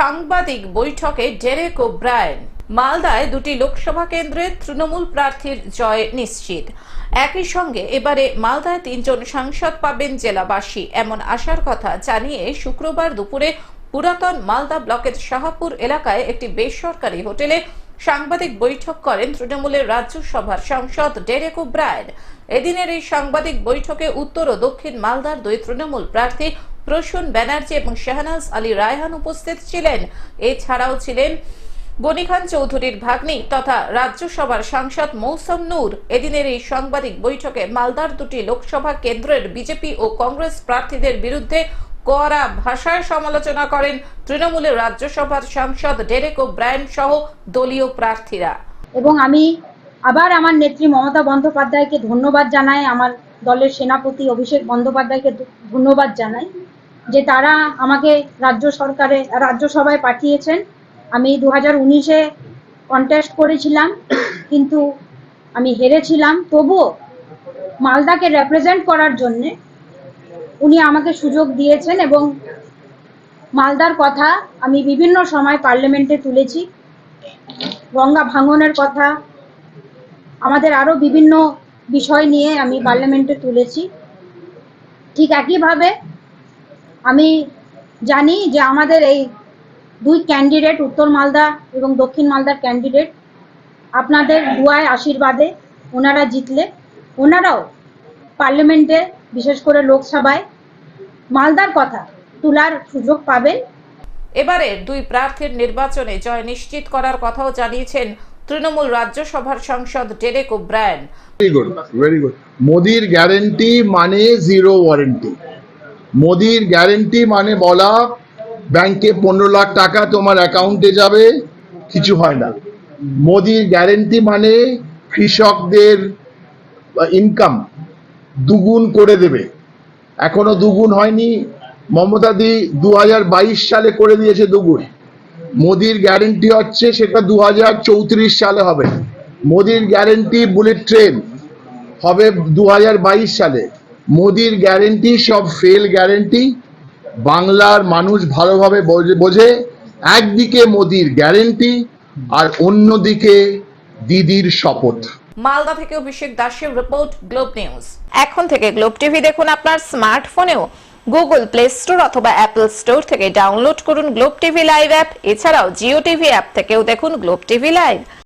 সাংবাদিক বৈঠকে ডেরেক ও ব্রায়ন মালদায় দুটি লোকসভা কেন্দ্রে তৃণমূল প্রার্থীর জয় নিশ্চিত। একই সঙ্গে এবারে মালদায় তিনজন সাংসদ পাবেন জেলাবাসী, এমন আশার কথা জানিয়ে শুক্রবার দুপুরে পুরাতন মালদা ব্লকের শাহপুর এলাকায় একটি বেসরকারি হোটেলে সাংবাদিক বৈঠক করেন তৃণমূলের রাজ্যসভার সাংসদ ডেরেক ও ব্রায়ন এদিনের এই সাংবাদিক বৈঠকে উত্তর ও দক্ষিণ মালদার দুই তৃণমূল প্রার্থী প্রসূন ব্যানার্জি এবং শাহনাজ আলী রায়হান উপস্থিত ছিলেন। এছাড়াও ছিলেন গনি খান চৌধুরীর ভাগ্নি তথা রাজ্যসভার সাংসদ মৌসম নূর। এদিনের এই সাংবাদিক বৈঠকে মালদার দুটি লোকসভা কেন্দ্রের বিজেপি ও কংগ্রেস প্রার্থীদের বিরুদ্ধে কড়া ভাষায় সমালোচনা করেন তৃণমূলের রাজ্যসভার সাংসদ ডেরেক ও ব্রায়ন সহ দলীয় প্রার্থীরা। এবং আমি আবার আমার নেত্রী মমতা বন্দ্যোপাধ্যায়কে ধন্যবাদ জানাই, আমার দলের সেনাপতি অভিষেক বন্দ্যোপাধ্যায়কে ধন্যবাদ জানাই। যে তারা আমাকে রাজ্য সরকারে রাজ্যসভায় পাঠিয়েছেন। আমি দু হাজার উনিশে কন্টেস্ট করেছিলাম, কিন্তু আমি হেরেছিলাম। তবুও মালদাকে রেপ্রেজেন্ট করার জন্যে উনি আমাকে সুযোগ দিয়েছেন এবং মালদার কথা আমি বিভিন্ন সময় পার্লামেন্টে তুলেছি। গঙ্গা ভাঙনের কথা, আমাদের আরও বিভিন্ন বিষয় নিয়ে আমি পার্লামেন্টে তুলেছি। ঠিক একইভাবে আমি জানি যে আমাদের এই দুই ক্যান্ডিডেট উত্তর মালদা এবং দক্ষিণ মালদার ক্যান্ডিডেট আপনাদের দুয়ায় আশীর্বাদে ওনারা জিতলে ওনারাও পার্লামেন্টে বিশেষ করে লোকসভায় মালদার কথা তোলার সুযোগ পাবেন। এবারে দুই প্রার্থীর নির্বাচনে জয় নিশ্চিত করার কথাও জানিয়েছেন তৃণমূল রাজ্যসভার সাংসদ Derek O'Brien very good very good মোদির গ্যারেন্টি মানে জিরো ওয়ারেন্টি মোদির গ্যারেন্টি মানে বলা ব্যাংকে পনেরো লাখ টাকা তোমার অ্যাকাউন্টে যাবে, কিছু হয় না। মোদির গ্যারেন্টি মানে কৃষকদের ইনকাম দুগুণ করে দেবে। এখনও দুগুণ হয়নি। মমতা দি দু হাজার বাইশ সালে করে দিয়েছে দুগুণ। মোদির গ্যারেন্টি হচ্ছে সেটা দু হাজার চৌত্রিশ সালে হবে। মোদির গ্যারেন্টি বুলেট ট্রেন হবে দু হাজার বাইশ সালে। মোদির গ্যারেন্টি সব ফেল গ্যারেন্টি বাংলার মানুষ ভালোভাবে বোঝে- একদিকে মোদির গ্যারেন্টি আর অন্যদিকে দিদির শপথ। মালদা থেকে অভিষেক দাসের রিপোর্ট গ্লোব নিউজ এখন থেকে গ্লোব টিভি দেখুন আপনার স্মার্টফোনেও গুগল প্লে স্টোর অথবা অ্যাপল স্টোর থেকে ডাউনলোড করুন গ্লোব টিভি লাইভ অ্যাপ এছাড়াও জিও টিভি অ্যাপ থেকেও দেখুন গ্লোব টিভি লাইভ